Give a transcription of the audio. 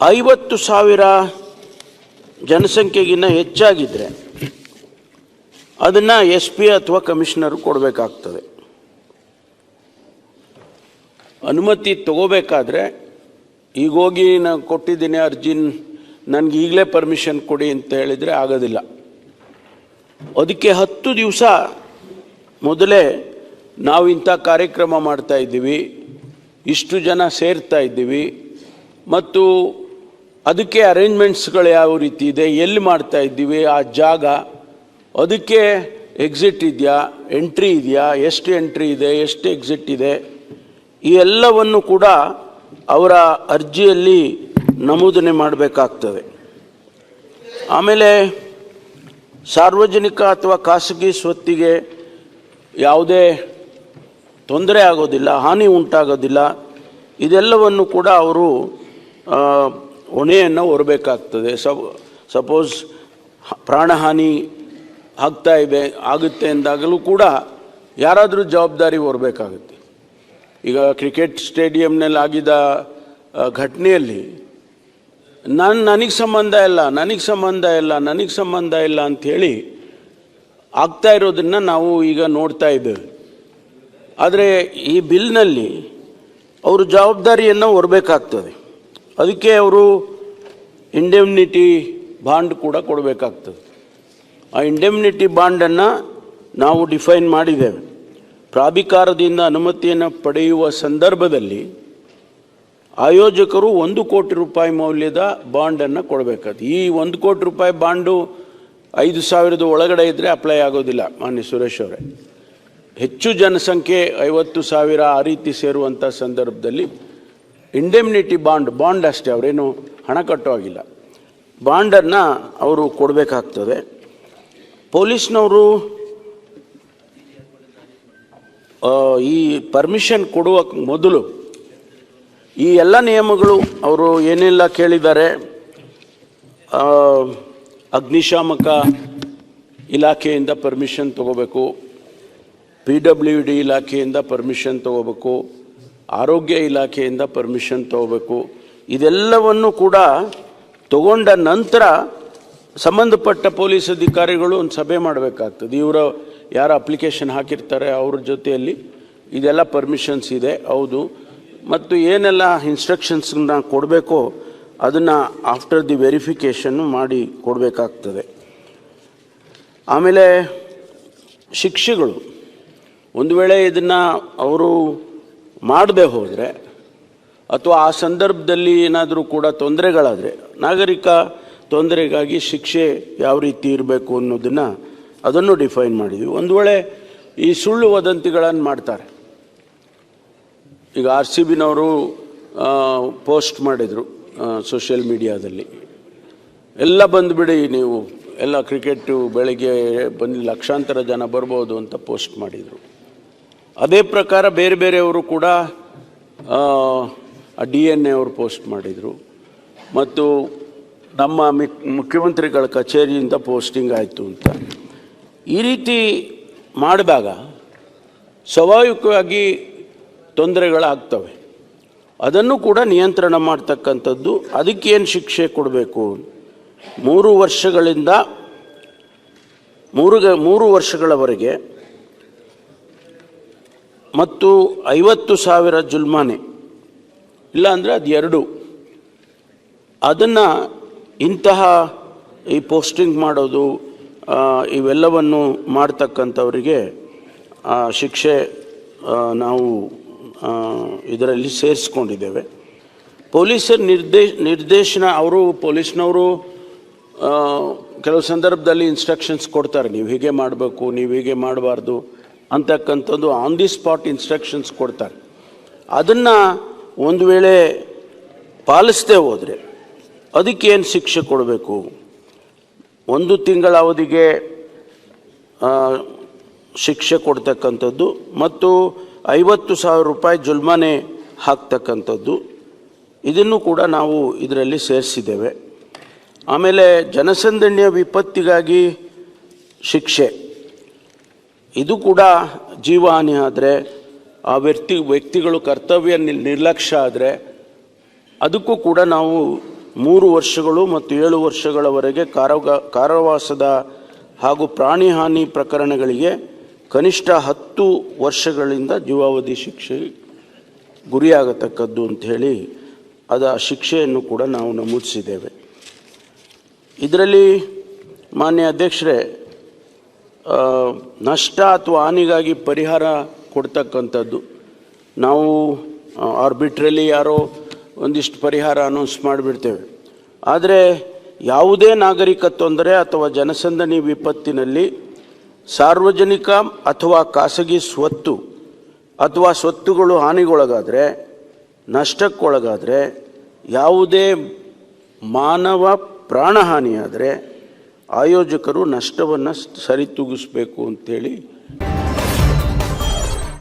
ಐವತ್ತು ಸಾವಿರ ಜನಸಂಖ್ಯೆಗಿನ್ನ ಹೆಚ್ಚಾಗಿದ್ದರೆ ಅದನ್ನು ಎಸ್ ಪಿ ಅಥವಾ ಕಮಿಷನರ್ ಕೊಡಬೇಕಾಗ್ತದೆ. ಅನುಮತಿ ತಗೋಬೇಕಾದ್ರೆ ಈಗ ಹೋಗಿ ನಾನು ಕೊಟ್ಟಿದ್ದೀನಿ ಅರ್ಜಿನ್, ನನಗೆ ಈಗಲೇ ಪರ್ಮಿಷನ್ ಕೊಡಿ ಅಂತ ಹೇಳಿದರೆ ಆಗೋದಿಲ್ಲ. ಅದಕ್ಕೆ ಹತ್ತು ದಿವಸ ಮೊದಲೇ ನಾವು ಇಂಥ ಕಾರ್ಯಕ್ರಮ ಮಾಡ್ತಾ ಇದ್ದೀವಿ, ಇಷ್ಟು ಜನ ಸೇರ್ತಾ ಇದ್ದೀವಿ, ಮತ್ತು ಅದಕ್ಕೆ ಅರೇಂಜ್ಮೆಂಟ್ಸ್ಗಳು ಯಾವ ರೀತಿ ಇದೆ, ಎಲ್ಲಿ ಮಾಡ್ತಾ ಇದ್ದೀವಿ, ಆ ಜಾಗ, ಅದಕ್ಕೆ ಎಕ್ಸಿಟ್ ಇದೆಯಾ ಎಂಟ್ರಿ ಇದೆಯಾ, ಎಷ್ಟು ಎಂಟ್ರಿ ಇದೆ, ಎಷ್ಟು ಎಕ್ಸಿಟ್ ಇದೆ, ಈ ಎಲ್ಲವನ್ನು ಕೂಡ ಅವರ ಅರ್ಜಿಯಲ್ಲಿ ನಮೂದನೆ ಮಾಡಬೇಕಾಗ್ತದೆ. ಆಮೇಲೆ ಸಾರ್ವಜನಿಕ ಅಥವಾ ಖಾಸಗಿ ಸ್ವತ್ತಿಗೆ ಯಾವುದೇ ತೊಂದರೆ ಆಗೋದಿಲ್ಲ, ಹಾನಿ ಉಂಟಾಗೋದಿಲ್ಲ, ಇದೆಲ್ಲವನ್ನು ಕೂಡ ಅವರು ಹೊಣೆಯನ್ನು ಹೊರಬೇಕಾಗ್ತದೆ. ಸಪೋಸ್ ಪ್ರಾಣಹಾನಿ ಆಗ್ತಾ ಇದೆ, ಆಗುತ್ತೆ ಎಂದಾಗಲೂ ಕೂಡ ಯಾರಾದರೂ ಜವಾಬ್ದಾರಿ ಹೊರಬೇಕಾಗುತ್ತೆ. ಈಗ ಕ್ರಿಕೆಟ್ ಸ್ಟೇಡಿಯಂನಲ್ಲಿ ಆಗಿದ ಘಟನೆಯಲ್ಲಿ ನಾನು, ನನಗೆ ಸಂಬಂಧ ಇಲ್ಲ, ನನಗೆ ಸಂಬಂಧ ಇಲ್ಲ, ನನಗೆ ಸಂಬಂಧ ಇಲ್ಲ ಅಂಥೇಳಿ ಆಗ್ತಾ ಇರೋದನ್ನು ನಾವು ಈಗ ನೋಡ್ತಾ ಇದ್ದೇವೆ. ಆದರೆ ಈ ಬಿಲ್ನಲ್ಲಿ ಅವರು ಜವಾಬ್ದಾರಿಯನ್ನು ಹೊರಬೇಕಾಗ್ತದೆ. ಅದಕ್ಕೆ ಅವರು ಇಂಡೆಮ್ನಿಟಿ ಬಾಂಡ್ ಕೂಡ ಕೊಡಬೇಕಾಗ್ತದೆ. ಆ ಇಂಡೆಮ್ನಿಟಿ ಬಾಂಡನ್ನು ನಾವು ಡಿಫೈನ್ ಮಾಡಿದ್ದೇವೆ. ಪ್ರಾಧಿಕಾರದಿಂದ ಅನುಮತಿಯನ್ನು ಪಡೆಯುವ ಸಂದರ್ಭದಲ್ಲಿ ಆಯೋಜಕರು ಒಂದು ಕೋಟಿ ರೂಪಾಯಿ ಮೌಲ್ಯದ ಬಾಂಡನ್ನು ಕೊಡಬೇಕಾಗ್ತದೆ. ಈ ಒಂದು ಕೋಟಿ ರೂಪಾಯಿ ಬಾಂಡು ಐದು ಸಾವಿರದ ಒಳಗಡೆ ಇದ್ದರೆ ಅಪ್ಲೈ ಆಗೋದಿಲ್ಲ, ಮಾನ್ಯ ಸುರೇಶ್ ಅವರೇ. ಹೆಚ್ಚು ಜನಸಂಖ್ಯೆ ಐವತ್ತು ಸಾವಿರ ಆ ರೀತಿ ಸೇರುವಂಥ ಸಂದರ್ಭದಲ್ಲಿ ಇಂಡೆಮ್ನಿಟಿ ಬಾಂಡ್ ಬಾಂಡ್ ಅಷ್ಟೇ, ಅವರೇನು ಹಣ ಕಟ್ಟುವಾಗಿಲ್ಲ ಬಾಂಡನ್ನು ಅವರು ಕೊಡಬೇಕಾಗ್ತದೆ. ಪೊಲೀಸ್ನವರು ಈ ಪರ್ಮಿಷನ್ ಕೊಡುವ ಮೊದಲು ಈ ಎಲ್ಲ ನಿಯಮಗಳು ಅವರು ಏನೆಲ್ಲ ಕೇಳಿದ್ದಾರೆ ಅಗ್ನಿಶಾಮಕ ಇಲಾಖೆಯಿಂದ ಪರ್ಮಿಷನ್ ತಗೋಬೇಕು ಪಿ ಡಬ್ಲ್ಯೂ ಡಿ ಇಲಾಖೆಯಿಂದ ಪರ್ಮಿಷನ್ ತಗೋಬೇಕು. ಆರೋಗ್ಯ ಇಲಾಖೆಯಿಂದ ಪರ್ಮಿಷನ್ ತಗೋಬೇಕು. ಇದೆಲ್ಲವನ್ನು ಕೂಡ ತಗೊಂಡ ನಂತರ ಸಂಬಂಧಪಟ್ಟ ಪೊಲೀಸ್ ಅಧಿಕಾರಿಗಳು ಒಂದು ಸಭೆ ಮಾಡಬೇಕಾಗ್ತದೆ. ಇವರ ಯಾರು ಅಪ್ಲಿಕೇಶನ್ ಹಾಕಿರ್ತಾರೆ ಅವ್ರ ಜೊತೆಯಲ್ಲಿ ಇದೆಲ್ಲ ಪರ್ಮಿಷನ್ಸ್ ಇದೆ, ಹೌದು. ಮತ್ತು ಏನೆಲ್ಲ ಇನ್ಸ್ಟ್ರಕ್ಷನ್ಸ್ನ ಕೊಡಬೇಕೋ ಅದನ್ನು ಆಫ್ಟರ್ ದಿ ವೆರಿಫಿಕೇಷನ್ನು ಮಾಡಿ ಕೊಡಬೇಕಾಗ್ತದೆ. ಆಮೇಲೆ ಶಿಕ್ಷೆಗಳು. ಒಂದು ವೇಳೆ ಇದನ್ನು ಅವರು ಮಾಡದೆ ಹೋದರೆ ಅಥವಾ ಆ ಸಂದರ್ಭದಲ್ಲಿ ಏನಾದರೂ ಕೂಡ ತೊಂದರೆಗಳಾದರೆ ನಾಗರಿಕ ತೊಂದರೆಗಾಗಿ ಶಿಕ್ಷೆ ಯಾವ ರೀತಿ ಇರಬೇಕು ಅನ್ನೋದನ್ನು ಅದನ್ನು ಡಿಫೈನ್ ಮಾಡಿದ್ವಿ. ಒಂದು ವೇಳೆ ಈ ಸುಳ್ಳು ವದಂತಿಗಳನ್ನು ಮಾಡ್ತಾರೆ. ಈಗ ಆರ್ ಸಿ ಬಿನವರು ಪೋಸ್ಟ್ ಮಾಡಿದರು ಸೋಷಿಯಲ್ ಮೀಡಿಯಾದಲ್ಲಿ. ಎಲ್ಲ ಬಂದುಬಿಡಿ ನೀವು, ಎಲ್ಲ ಕ್ರಿಕೆಟು ಬೆಳಗ್ಗೆ ಬಂದು ಲಕ್ಷಾಂತರ ಜನ ಬರ್ಬೋದು ಅಂತ ಪೋಸ್ಟ್ ಮಾಡಿದರು. ಅದೇ ಪ್ರಕಾರ ಬೇರೆ ಬೇರೆಯವರು ಕೂಡ ಡಿ ಎನ್ ಎ ಅವರು ಪೋಸ್ಟ್ ಮಾಡಿದರು. ಮತ್ತು ನಮ್ಮ ಮಿಕ್, ಮುಖ್ಯಮಂತ್ರಿಗಳ ಕಚೇರಿಯಿಂದ ಪೋಸ್ಟಿಂಗ್ ಆಯಿತು ಅಂತ. ಈ ರೀತಿ ಮಾಡಿದಾಗ ಸ್ವಾಭಾವಿಕವಾಗಿ ತೊಂದರೆಗಳಾಗ್ತವೆ. ಅದನ್ನು ಕೂಡ ನಿಯಂತ್ರಣ ಮಾಡ್ತಕ್ಕಂಥದ್ದು ಅದಕ್ಕೇನು ಶಿಕ್ಷೆ ಕೊಡಬೇಕು? ಮೂರು ವರ್ಷಗಳಿಂದ, ಮೂರು ಮೂರು ವರ್ಷಗಳವರೆಗೆ ಮತ್ತು ಐವತ್ತು ಸಾವಿರ ಜುಲ್ಮಾನೆ. ಇಲ್ಲಾಂದರೆ ಅದು ಎರಡು ಅದನ್ನು ಇಂತಹ ಈ ಪೋಸ್ಟಿಂಗ್ ಮಾಡೋದು ಇವೆಲ್ಲವನ್ನು ಮಾಡ್ತಕ್ಕಂಥವರಿಗೆ ಶಿಕ್ಷೆ ನಾವು ಇದರಲ್ಲಿ ಸೇರಿಸ್ಕೊಂಡಿದ್ದೇವೆ. ಪೊಲೀಸರ ನಿರ್ದೇಶ ನಿರ್ದೇಶನ, ಅವರು ಪೊಲೀಸ್ನವರು ಕೆಲವು ಸಂದರ್ಭದಲ್ಲಿ ಇನ್ಸ್ಟ್ರಕ್ಷನ್ಸ್ ಕೊಡ್ತಾರೆ. ನೀವು ಹೀಗೆ ಮಾಡಬೇಕು, ನೀವು ಹೀಗೆ ಮಾಡಬಾರ್ದು. ಅಂತಕ್ಕಂಥದ್ದು ಆನ್ ದಿ ಸ್ಪಾಟ್ ಇನ್ಸ್ಟ್ರಕ್ಷನ್ಸ್ ಕೊಡ್ತಾರೆ. ಅದನ್ನು ಒಂದು ವೇಳೆ ಪಾಲಿಸದೆ ಹೋದರೆ ಅದಕ್ಕೇನು ಶಿಕ್ಷೆ ಕೊಡಬೇಕು? ಒಂದು ತಿಂಗಳ ಅವಧಿಗೆ ಶಿಕ್ಷೆ ಕೊಡ್ತಕ್ಕಂಥದ್ದು ಮತ್ತು ಐವತ್ತು ಸಾವಿರ ರೂಪಾಯಿ ಜುಲ್ಮಾನೆ ಹಾಕ್ತಕ್ಕಂಥದ್ದು. ಇದನ್ನು ಕೂಡ ನಾವು ಇದರಲ್ಲಿ ಸೇರಿಸಿದ್ದೇವೆ. ಆಮೇಲೆ ಜನಸಂದಣಿಯ ವಿಪತ್ತಿಗಾಗಿ ಶಿಕ್ಷೆ. ಇದು ಕೂಡ ಜೀವಹಾನಿ ಆದರೆ, ಆ ವ್ಯಕ್ತಿ, ವ್ಯಕ್ತಿಗಳು ಕರ್ತವ್ಯ ನಿರ್ಲಕ್ಷ್ಯ ಆದರೆ, ಅದಕ್ಕೂ ಕೂಡ ನಾವು ಮೂರು ವರ್ಷಗಳು ಮತ್ತು ಏಳು ವರ್ಷಗಳವರೆಗೆ ಕಾರಾಗ, ಕಾರಾವಾಸದ ಹಾಗೂ ಪ್ರಾಣಿ ಹಾನಿ ಪ್ರಕರಣಗಳಿಗೆ ಕನಿಷ್ಠ ಹತ್ತು ವರ್ಷಗಳಿಂದ ಜೀವಾವಧಿ ಶಿಕ್ಷೆ ಗುರಿಯಾಗತಕ್ಕದ್ದು ಅಂಥೇಳಿ ಅದ ಶಿಕ್ಷೆಯನ್ನು ಕೂಡ ನಾವು ನಮೂದಿಸಿದ್ದೇವೆ. ಇದರಲ್ಲಿ ಮಾನ್ಯ ಅಧ್ಯಕ್ಷರೇ ನಷ್ಟ ಅಥವಾ ಹಾನಿಗಾಗಿ ಪರಿಹಾರ ಕೊಡ್ತಕ್ಕಂಥದ್ದು. ನಾವು ಆರ್ಬಿಟ್ರಲಿ ಯಾರೋ ಒಂದಿಷ್ಟು ಪರಿಹಾರ ಅನೌನ್ಸ್ ಮಾಡಿಬಿಡ್ತೇವೆ. ಆದರೆ ಯಾವುದೇ ನಾಗರಿಕ ತೊಂದರೆ ಅಥವಾ ಜನಸಂದಣಿ ವಿಪತ್ತಿನಲ್ಲಿ ಸಾರ್ವಜನಿಕ ಅಥವಾ ಖಾಸಗಿ ಸ್ವತ್ತು ಅಥವಾ ಸ್ವತ್ತುಗಳು ಹಾನಿಗೊಳಗಾದರೆ, ನಷ್ಟಕ್ಕೊಳಗಾದರೆ, ಯಾವುದೇ ಮಾನವ ಪ್ರಾಣಹಾನಿಯಾದರೆ ಆಯೋಜಕರು ನಷ್ಟವನ್ನು ಸರಿತೂಗಿಸ್ಬೇಕು ಅಂತೇಳಿ